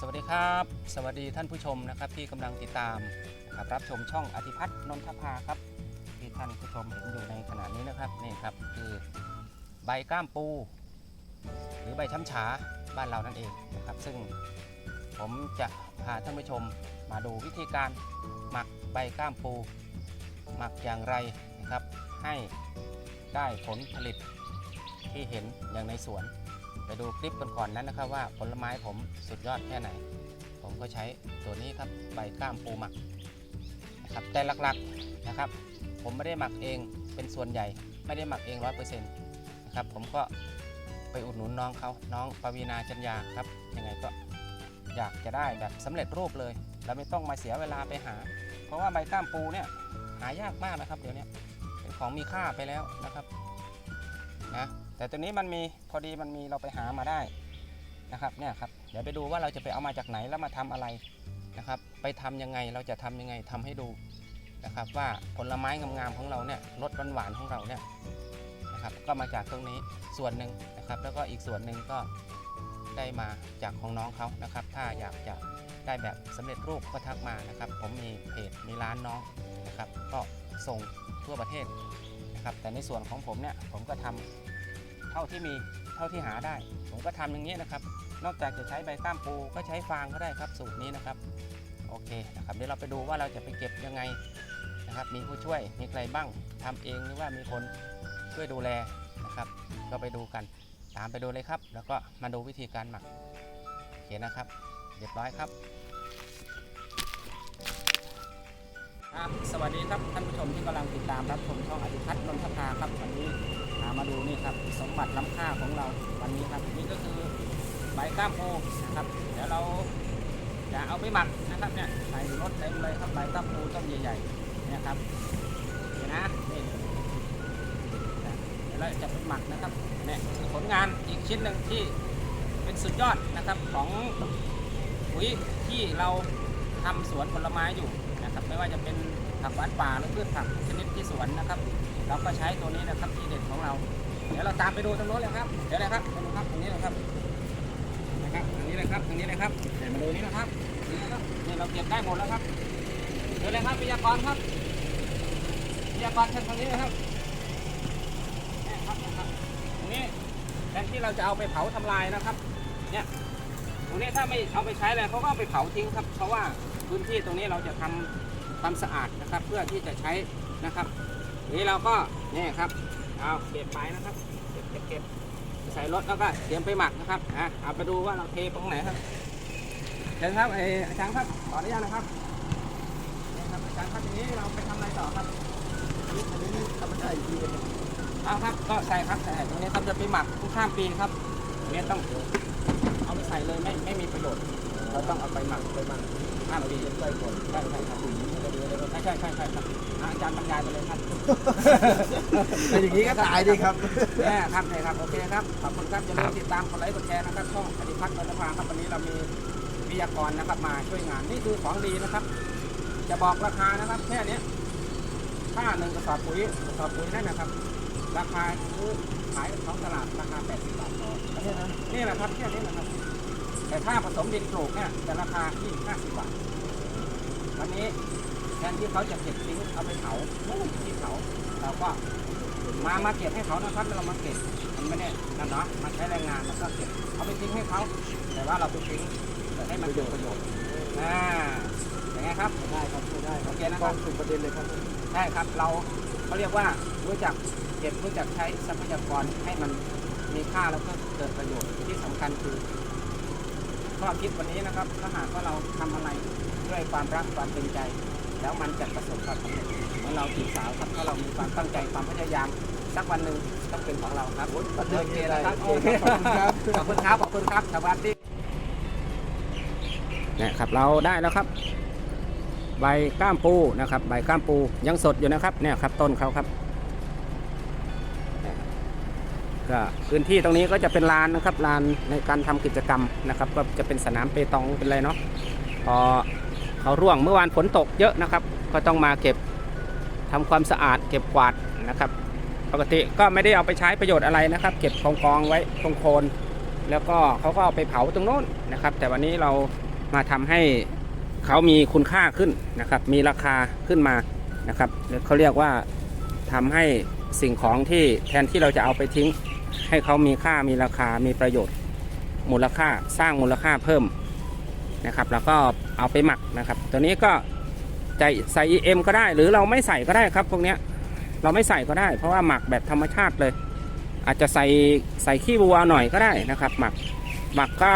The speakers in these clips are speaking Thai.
สวัสดีครับ สวัสดีท่านผู้ชมนะครับที่กำลังติดตามครับรับชมช่องอธิพัฒน์นนทภาครับ ที่ท่านผู้ชมเห็นอยู่ในขณะนี้นะครับนี่ครับคือใบก้ามปู หรือใบช้ำฉาบ้านเรานั่นเองนะครับ ซึ่งผมจะพาท่านผู้ชมมาดูวิธีการหมักใบก้ามปู หมักอย่างไรนะครับ ให้ได้ผลผลิตที่เห็นอย่างในสวน ไปดูคลิปก่อนๆนั้นนะครับว่าผลไม้ผมสุดยอดแค่ไหน ผมก็ใช้ตัวนี้ครับใบก้ามปูหมักนะครับแต่หลักๆนะครับ ผมไม่ได้หมักเองเป็นส่วนใหญ่ ไม่ได้หมักเองร้อยเปอร์เซ็นต์นะครับผมก็ไปอุดหนุนน้องเขาน้องปวีนาจันยาครับยังไงก็อยากจะได้แบบสำเร็จรูปเลยเราไม่ต้องมาเสียเวลาไปหา เพราะว่าใบก้ามปูเนี่ยหายากมากนะครับ เดี๋ยวนี้เป็นของมีค่าไปแล้วนะครับนะ แต่ตัวนี้มันมีพอดีมันมีเราไปหามาได้นะครับเนี่ยครับเดี๋ยวไปดูว่าเราจะไปเอามาจากไหนแล้วมาทำอะไรนะครับ ไปทำยังไงเราจะทำยังไงทำให้ดูนะครับ ว่าผลไม้งามๆของเราเนี่ยรสหวานๆของเราเนี่ยนะครับ ก็มาจากตรงนี้ส่วนหนึ่งนะครับ แล้วก็อีกส่วนหนึ่งก็ได้มาจากของน้องเขานะครับ ถ้าอยากจะได้แบบสำเร็จรูปก็ทักมานะครับ ผมมีเพจมีร้านน้องนะครับ ก็ส่งทั่วประเทศนะครับ แต่ในส่วนของผมเนี่ยผมก็ทำ เท่าที่มีเท่าที่หาได้ ผมก็ทำอย่างนี้นะครับ นอกจากจะใช้ใบก้ามปูก็ใช้ฟางก็ได้ครับสูตรนี้นะครับ โอเคนะครับเดี๋ยวเราไปดูว่าเราจะไปเก็บยังไงนะครับ มีผู้ช่วยมีใครบ้างทำเองหรือว่ามีคนช่วยดูแลนะครับ ก็ไปดูกันตามไปดูเลยครับ แล้วก็มาดูวิธีการหมักโอเคนะครับ เรียบร้อยครับครับสวัสดีครับท่านผู้ชมที่กำลังติดตามรับชมช่องอธิพัฒน์นนทภาครับวันนี้ มาดูนี่ครับสมบัติล้ำค่าของเราวันนี้ครับนี่ก็คือใบก้ามปูนะครับเดี๋ยวเราจะเอาไปหมักนะครับเนี่ยใส่รถเต็มเลยครับใบก้ามปูต้นใหญ่ๆเนี่ยครับเดี๋ยวนะนี่เดี๋ยวเราจะไปหมักนะครับเนี่ยผลงานอีกชิ้นหนึ่งที่เป็นสุดยอดนะครับของปุ๋ยที่เราทำสวนผลไม้อยู่นะครับไม่ว่าจะเป็น ผักหวานป่าหรือพืชผักชนิดที่สวนนะครับ เราก็ใช้ตัวนี้นะครับที่เด็ดของเรา เดี๋ยวเราตามไปดูตรงโน้นเลยครับ เดี๋ยวเลยครับไปดูครับตรงนี้เลยครับนะครับตรงนี้เลยครับตรงนี้เลยครับเดี๋ยวมาดูนี้นะครับนี่นะครับนี่เราเก็บได้หมดแล้วครับเดี๋ยวเลยครับวิทยากรครับวิทยากรเชิญทางนี้นะครับนี่ครับนะครับตรงนี้แทนที่เราจะเอาไปเผาทำลายนะครับ เนี่ยตรงนี้ถ้าไม่เอาไปใช้เลยเขาก็เอาไปเผาทิ้งครับ เพราะว่าพื้นที่ตรงนี้เราจะทำ ความสะอาดนะครับ เพื่อที่จะใช้นะครับนี่เราก็นี่ครับเอาเก็บไปนะครับเก็บเก็บเก็บใส่รถแล้วก็เตรียมไปหมักนะครับอะเอาไปดูว่าเราเทตรงไหนครับเชิญครับไออาจารย์ครับขออนุญาตนะครับนี่ครับอาจารย์ครับทีนี้เราไปทำอะไรต่อครับอันนี้ทำไม่ได้อีกทีเลยเอาครับก็ใส่ครับใส่ตรงนี้ครับจะไปหมักทุกข้ามปีครับอันนี้ต้องเอาไปใส่เลยไม่ไม่มีประโยชน์ เราต้องเอาไปหมักไปหมักข้ามปีใส่ก่อนใช่ใช่ครับใช่ใช่ใช่ใช่ครับอะอาจารย์บรรยายไปเลยครับ เป็นอย่างนี้ก็ตายดีครับ เนี่ยครับเนี่ยครับ โอเคครับ ขอบคุณครับ อย่าลืมติดตาม กดไลค์ กดแชร์นะครับ ช่องอธิพัฒน์นนทภาครับ วันนี้เรามีวิทยากรนะครับ มาช่วยงาน นี่คือของดีนะครับ จะบอกราคานะครับ แค่เนี้ยค่าหนึ่งกระสอบปุ๋ยกระสอบปุ๋ยนั่นนะครับ ราคาซื้อขายท้องตลาดราคา 80 บาทพอนี่แหละครับแค่นี้นะครับ แต่ถ้าผสมดินปลูกเนี่ยจะราคาที่ 50 บาท วันนี้ แทนที่เขาจะเก็บทิ้งเอาไปเผานู่นที่เผาเราก็มามาเก็บให้เขานะครับแล้วเรามาเก็บมันไม่ได้นั่นเนาะมาใช้แรงงานแล้วก็เก็บเอาไปทิ้งให้เขาแต่ว่าเราไปทิ้งแต่ให้มันเกิดประโยชน์อ่าอย่างไงครับได้ครับได้คโอรับเคนะกคล้รัอบงสุดประเด็นเลยครับใช่ครับเราเขาเรียกว่ารู้จักเก็บรู้จักใช้ทรัพยากรให้มันมีค่าแล้วก็เกิดประโยชน์ที่สำคัญคือข้อคิดวันนี้นะครับถ้าหากว่าเราทำอะไรด้วยความรักความเป็นใจ แล้วมันจะประสบความสำเร็จเหมือนเราจีบสาวครับถ้าเรามีความตั้งใจความพยายามสักวันหนึ่งต้องเป็นของเราครับประเด็นโอเคอะไรนะครับโอเคครับขอบคุณครับขอบคุณครับขอบคุณครับสวัสดีเนี่ยครับเราได้แล้วครับ ใบก้ามปูนะครับ ใบก้ามปูยังสดอยู่นะครับเนี่ยครับต้นเขาครับก็พื้นที่ตรงนี้ก็จะเป็นลานนะครับลานในการทำกิจกรรมนะครับ ก็จะเป็นสนามเปตองเป็นอะไรเนาะพอ เขาร่วงเมื่อวานฝนตกเยอะนะครับ ก็ต้องมาเก็บทำความสะอาด เก็บกวาดนะครับ ปกติก็ไม่ได้เอาไปใช้ประโยชน์อะไรนะครับ เก็บกองกองๆไว้ตรงโคน แล้วก็เขาก็เอาไปเผาตรงโน้นนะครับ แต่วันนี้เรามาทำให้เขามีคุณค่าขึ้นนะครับ มีราคาขึ้นมานะครับเขาเรียกว่าทำให้สิ่งของที่แทนที่เราจะเอาไปทิ้ง ให้เขามีค่ามีราคามีประโยชน์ มูลค่าสร้างมูลค่าเพิ่ม นะครับ แล้วก็เอาไปหมักนะครับ ตัวนี้ก็จะใส่ EM ก็ได้ หรือเราไม่ใส่ก็ได้ครับพวกเนี้ยเราไม่ใส่ก็ได้ เพราะว่าหมักแบบธรรมชาติเลย อาจจะใส่ใส่ขี้วัวหน่อยก็ได้นะครับ หมักหมักก็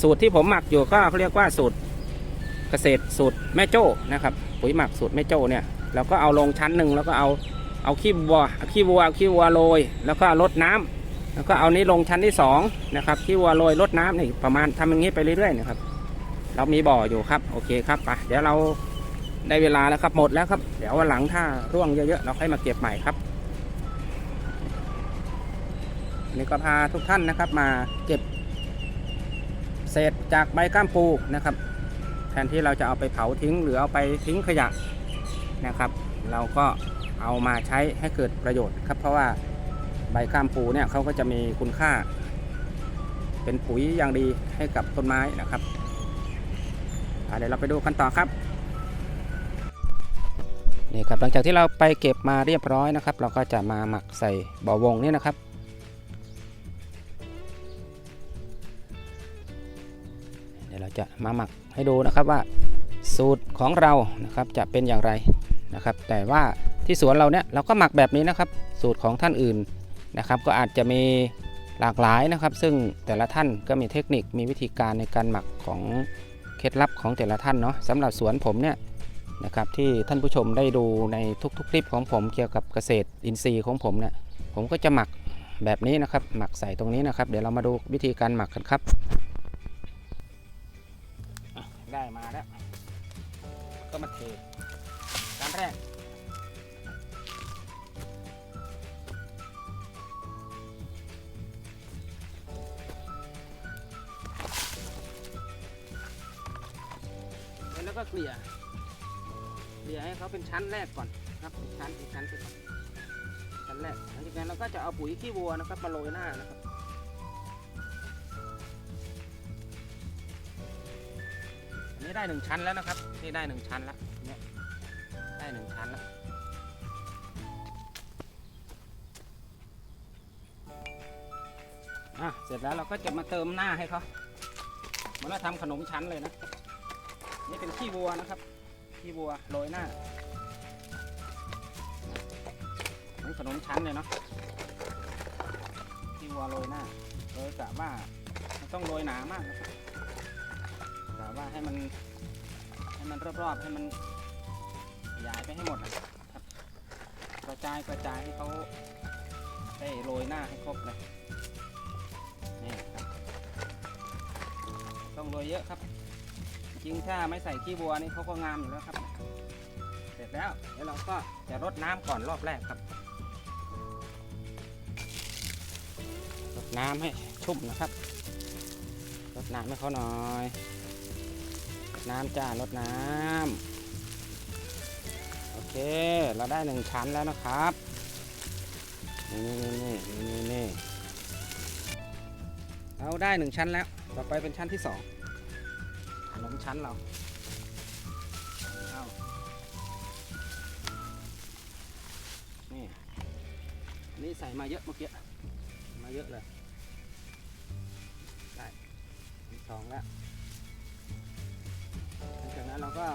สูตรที่ผมหมักอยู่ก็เขาเรียกว่าสูตรเกษตรสูตรแม่โจ้นะครับ ปุ๋ยหมักสูตรแม่โจ้เนี่ยเราก็เอาลงชั้นหนึ่งแล้วก็เอาเอาขี้วัวขี้วัวขี้วัวโรยแล้วก็ลดน้ำแล้วก็เอานี้ลงชั้นที่สองนะครับขี้วัวโรยลดน้ำนี่ประมาณทำอย่างนี้ไปเรื่อยๆนะครับ เรามีบ่ออยู่ครับ โอเคครับไปเดี๋ยวเราได้เวลาแล้วครับหมดแล้วครับ เดี๋ยววันหลังถ้าร่วงเยอะๆเราค่อยมาเก็บใหม่ครับนนี้ก็พาทุกท่านนะครับมาเก็บ เศษจากใบก้ามปูนะครับ แทนที่เราจะเอาไปเผาทิ้งหรือเอาไปทิ้งขยะนะครับ เราก็เอามาใช้ให้เกิดประโยชน์ครับ เพราะว่าใบก้ามปูเนี่ยเขาก็จะมีคุณค่า เป็นปุ๋ยอย่างดีให้กับต้นไม้นะครับ เดี๋ยวเราไปดูกันต่อครับนี่ครับหลังจากที่เราไปเก็บมาเรียบร้อยนะครับ เราก็จะมาหมักใส่บ่อวงนี่นะครับ เดี๋ยวเราจะมาหมักให้ดูนะครับว่าสูตรของเรานะครับจะเป็นอย่างไรนะครับ แต่ว่าที่สวนเราเนี่ยเราก็หมักแบบนี้นะครับ สูตรของท่านอื่นนะครับ ก็อาจจะมีหลากหลายนะครับ ซึ่งแต่ละท่านก็มีเทคนิคมีวิธีการในการหมักของ เคล็ดลับของแต่ละท่านเนาะสำหรับสวนผมเนี่ยนะครับที่ท่านผู้ชมได้ดูในทุกๆคลิปของผมเกี่ยวกับเกษตรอินทรีย์ของผมเนี่ยผมก็จะหมักแบบนี้นะครับ หมักใส่ตรงนี้นะครับ เดี๋ยวเรามาดูวิธีการหมักกันครับ ได้มาแล้ว ก็มาเทการแรก ก็เกลี่ยเกลี่ยให้เขาเป็นชั้นแรกก่อนครับเป็นชั้นเป็นชั้นไปก่อนชั้นแรกหลังจากนั้นเราก็จะเอาปุ๋ยขี้วัวนะครับมาโรยหน้านะครับอันนี้ได้หนึ่งชั้นแล้วนะครับนี่ได้หนึ่งชั้นแล้วเนี่ยได้หนึ่งชั้นแล้วอะเสร็จแล้วเราก็จะมาเติมหน้าให้เขาเหมือนเราทำขนมชั้นเลยนะ นี่เป็นขี้วัวนะครับ ขี้วัวโรยหน้าเหมือนขนมชั้นเลยเนาะขี้วัวโรยหน้าโดยกะว่าต้องโรยหนามากนะครับแต่ว่าให้มันให้มันรอบๆให้มันขยายไปให้หมดนะครับกระจายกระจายให้เขาได้โรยหน้าให้ครบเลยนี่ครับต้องโรยเยอะครับ จริงถ้าไม่ใส่ขี้บัวนี่เขาก็งามอยู่แล้วครับ เสร็จแล้วเดี๋ยวเราก็จะรดน้ำก่อนรอบแรกครับรดน้ำให้ชุ่มนะครับรดน้ำให้เขาหน่อยรดน้ำจ้ารดน้ำโอเค เราได้หนึ่งชั้นแล้วนะครับนี่นี่นี่นี่นี่เราได้หนึ่งชั้นแล้ว ต่อไปเป็นชั้นที่สอง ขนมชั้นเราเอานี่นี่ใส่มาเยอะเมื่อกี้ มาเยอะเลย ได้สองแล้วหลังจากนั้นเราก็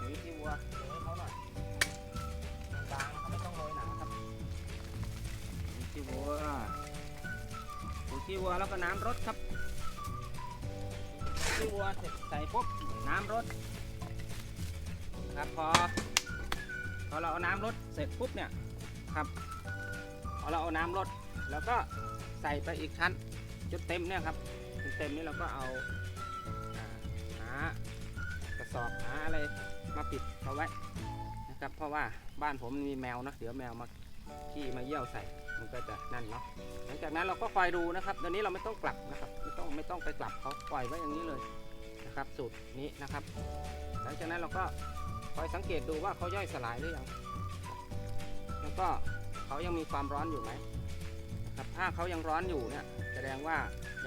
ปุ๋ยที่วัวโรยให้เขาหน่อยบางเขาไม่ต้องโรยหนาครับปุ๋ยที่วัวปุ๋ยที่วัวแล้วก็น้ำรดครับ ที่วัวเสร็จใส่ปุ๊บน้ำรดนะครับพอพอเราเอาน้ำรดเสร็จปุ๊บเนี่ยครับพอเราเอาน้ำรดแล้วก็ใส่ไปอีกชั้นจนเต็มเนี่ยครับจนเต็มนี่เราก็เอาอ่าหากระสอบหาอะไรมาปิดเอาไว้นะครับเพราะว่าบ้านผมมีแมวนะเดี๋ยวแมวมาขี้มาเยี่ยวใส่มันก็จะนั่นเนาะหลังจากนั้นเราก็คอยดูนะครับตอนนี้เราไม่ต้องกลับนะครับ ต้องไม่ต้องไปกลับเขาปล่อยไว้อย่างนี้เลยนะครับ สูตรนี้นะครับ หลังจากนั้นเราก็คอยสังเกตดูว่าเขาย่อยสลายหรือยังแล้วก็เขายังมีความร้อนอยู่ไหมครับถ้าเขายังร้อนอยู่เนี่ยแสดงว่า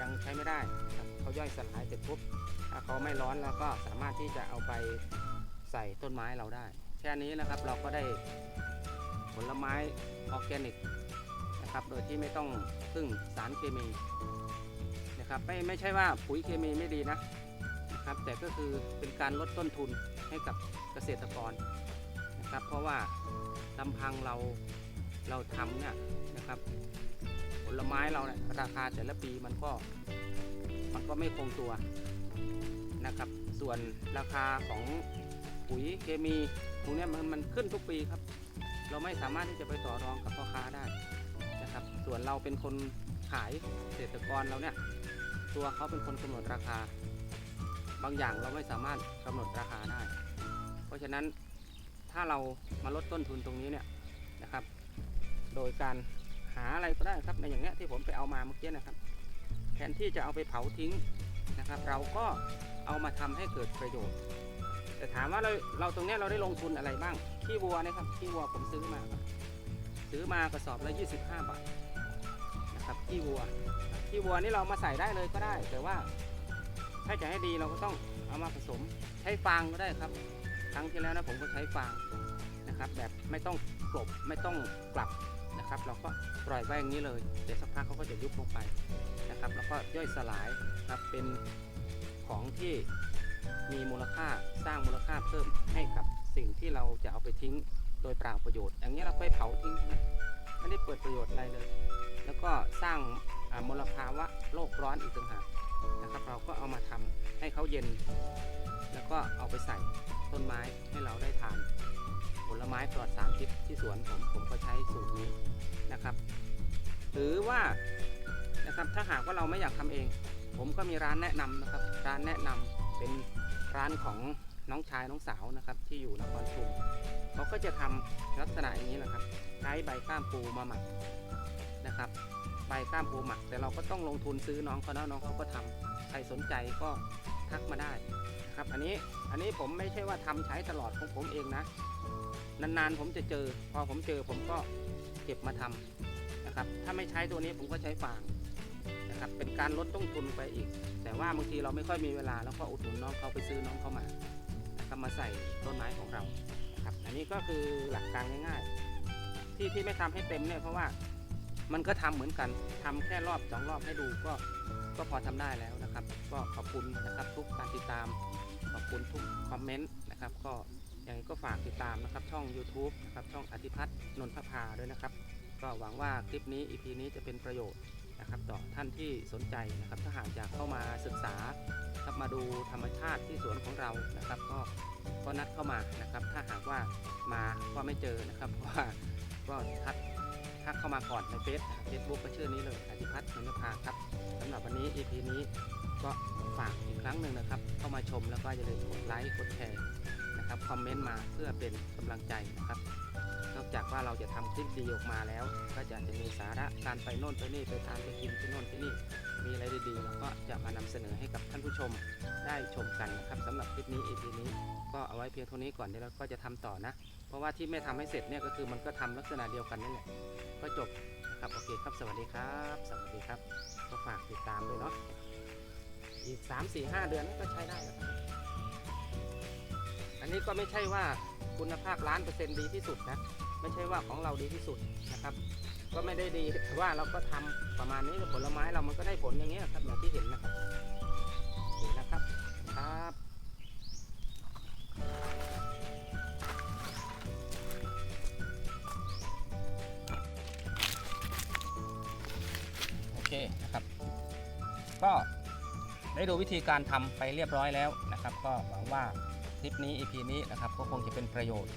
ยังใช้ไม่ได้ครับเขาย่อยสลายเสร็จปุ๊บถ้าเขาไม่ร้อนเราก็สามารถที่จะเอาไปใส่ต้นไม้เราได้ แค่นี้นะครับเราก็ได้ผลไม้ออร์แกนิกนะครับ โดยที่ไม่ต้องพึ่งสารเคมี นะครับไม่ไม่ใช่ว่าปุ๋ยเคมีไม่ดีนะครับ แต่ก็คือเป็นการลดต้นทุนให้กับเกษตรกรนะครับ เพราะว่าลำพังเราเราทำเนี่ยนะครับ ผลไม้เราเนี่ยราคาแต่ละปีมันก็มันก็ไม่คงตัวนะครับ ส่วนราคาของปุ๋ยเคมีพวกนี้มันมันขึ้นทุกปีครับ เราไม่สามารถที่จะไปต่อรองกับพ่อค้าได้นะครับ ส่วนเราเป็นคนขายเกษตรกรเราเนี่ย ตัวเขาเป็นคนกำหนดราคา บางอย่างเราไม่สามารถกำหนดราคาได้ เพราะฉะนั้นถ้าเรามาลดต้นทุนตรงนี้เนี่ยนะครับ โดยการหาอะไรก็ได้ครับในอย่างเนี้ยที่ผมไปเอามาเมื่อกี้นะครับ แทนที่จะเอาไปเผาทิ้งนะครับ เราก็เอามาทำให้เกิดประโยชน์ แต่ถามว่าเราเราตรงเนี้ยเราได้ลงทุนอะไรบ้างขี้วัวนะครับขี้วัวผมซื้อมาครับซื้อมากระสอบละ25 บาทนะครับขี้วัวีวัวนี่เรามาใส่ได้เลยก็ได้ แต่ว่าถ้าจะให้ดีเราก็ต้องเอามาผสมใช้ฟางก็ได้ครับ ครั้งที่แล้วนะผมก็ใช้ฟางนะครับ แบบไม่ต้องกลบไม่ต้องกลับนะครับ เราก็ปล่อยไว้อย่างนี้เลยเดี๋ยวสักพักเขาก็จะยุบลงไปนะครับ แล้วก็ย่อยสลายครับเป็นของที่มีมูลค่าสร้างมูลค่าเพิ่มให้กับสิ่งที่เราจะเอาไปทิ้งโดยเปล่าประโยชน์ อย่างนี้เราไปเผาทิ้งนะไม่ได้เปิดประโยชน์อะไรเลย แล้วก็สร้าง มลภาวะโลกร้อนอีกต่างหากนะครับ เราก็เอามาทำให้เขาเย็น แล้วก็เอาไปใส่ต้นไม้ให้เราได้ทาน ผลไม้ปลอดสารพิษที่สวนผมผมก็ใช้สูตรนี้นะครับ หรือว่านะครับถ้าหากว่าเราไม่อยากทำเอง ผมก็มีร้านแนะนำนะครับ ร้านแนะนำเป็นร้านของน้องชายน้องสาวนะครับที่อยู่นครชุมเขาก็จะทำลักษณะอย่างนี้แหละครับใช้ใบก้ามปูมาหมักนะครับ ใบก้ามปูหมัก แต่เราก็ต้องลงทุนซื้อน้องเขานะน้องเขาก็ทำใครสนใจก็ทักมาได้ครับอันนี้อันนี้ผมไม่ใช่ว่าทำใช้ตลอดของผมเองนะ นานๆผมจะเจอ พอผมเจอผมก็เก็บมาทำนะครับ ถ้าไม่ใช้ตัวนี้ผมก็ใช้ฟางนะครับเป็นการลดต้นทุนไปอีก แต่ว่าบางทีเราไม่ค่อยมีเวลา แล้วก็อุดหนุนน้องเขาไปซื้อน้องเขามานะครับมาใส่ต้นไม้ของเรานะครับอันนี้ก็คือหลักการง่าย ๆ ที่ที่ไม่ทำให้เต็มเนี่ยเพราะว่า มันก็ทำเหมือนกันทำแค่รอบสองรอบให้ดูก็ก็พอทำได้แล้วนะครับ ก็ขอบคุณนะครับทุกการติดตาม ขอบคุณทุกคอมเมนต์นะครับ ก็ยังไงก็ฝากติดตามนะครับ ช่อง YouTube นะครับช่องอธิพัฒน์นนทภาด้วยนะครับ ก็หวังว่าคลิปนี้ EP นี้จะเป็นประโยชน์นะครับ ต่อท่านที่สนใจนะครับ ถ้าหากอยากเข้ามาศึกษาครับมาดูธรรมชาติที่สวนของเรานะครับ ก็ก็นัดเข้ามานะครับ ถ้าหากว่ามาก็ไม่เจอนะครับเพราะว่าก็ทัก ทักเข้ามาก่อนในเฟซเฟซบุ๊กก็ชื่อนี้เลยอธิพัฒน์นนทภาครับสำหรับวันนี้ EP นี้ก็ฝากอีกครั้งหนึ่งนะครับ เข้ามาชมแล้วก็อย่าลืมกดไลค์กดแชร์นะครับคอมเมนต์มาเพื่อเป็นกำลังใจนะครับ นอกจากว่าเราจะทำคลิปดีออกมาแล้ว ก็จะจะมีสาระการไปโน่นไปนี่ไปทานไปกินที่โน่นที่นี่มีอะไรดีๆเราก็จะมานำเสนอให้กับท่านผู้ชมได้ชมกันนะครับสำหรับคลิปนี้ EP นี้ก็เอาไว้เพียงเท่านี้ก่อนเดี๋ยวเราก็จะทำต่อนะ เพราะว่าที่ไม่ทำให้เสร็จเนี่ยก็คือมันก็ทำลักษณะเดียวกันนี่แหละ ก็จบนะครับโอเคครับสวัสดีครับสวัสดีครับ ก็ฝากติดตามด้วยเนาะอีก 3-4-5 เดือนก็ใช้ได้แล้วครับอันนี้ก็ไม่ใช่ว่าคุณภาพล้านเปอร์เซ็นต์ดีที่สุดนะไม่ใช่ว่าของเราดีที่สุดนะครับ ก็ไม่ได้ดีแต่ว่าเราก็ทำประมาณนี้ผลไม้เรามันก็ได้ผลอย่างเงี้ยครับอย่างที่เห็นนะครับโอเคนะครับครับ ด้ดูวิธีการทำไปเรียบร้อยแล้วนะครับ ก็หวังว่าคลิปนี้ EP นี้นะครับก็คงจะเป็นประโยชน์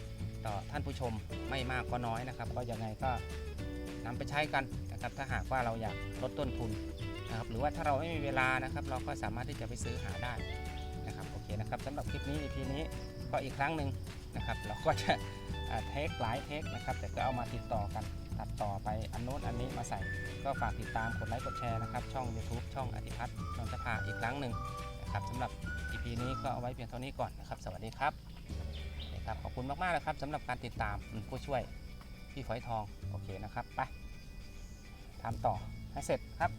ต่อท่านผู้ชมไม่มากก็น้อยนะครับ ก็ยังไงก็นำไปใช้กันนะครับ ถ้าหากว่าเราอยากลดต้นทุนนะครับ หรือว่าถ้าเราไม่มีเวลานะครับ เราก็สามารถที่จะไปซื้อหาได้นะครับโอเคนะครับสำหรับคลิปนี้ EP นี้ก็อีกครั้งหนึ่งนะครับ เราก็จะอ่าเทคหลายเทคนะครับ แต่ก็เอามาติดต่อกัน ตัดต่อไปอันโน้นอันนี้มาใส่ ก็ฝากติดตามกดไลค์กดแชร์นะครับ ช่อง YouTube ช่องอธิพัฒน์นนทภาอีกครั้งหนึ่งนะครับสำหรับ EP นี้ก็เอาไว้เพียงเท่านี้ก่อนนะครับ สวัสดีครับนะครับ ขอบคุณมากๆนะครับสำหรับการติดตามอืมผู้ช่วยพี่ฝอยทองโอเคนะครับไปทำต่อให้เสร็จครับ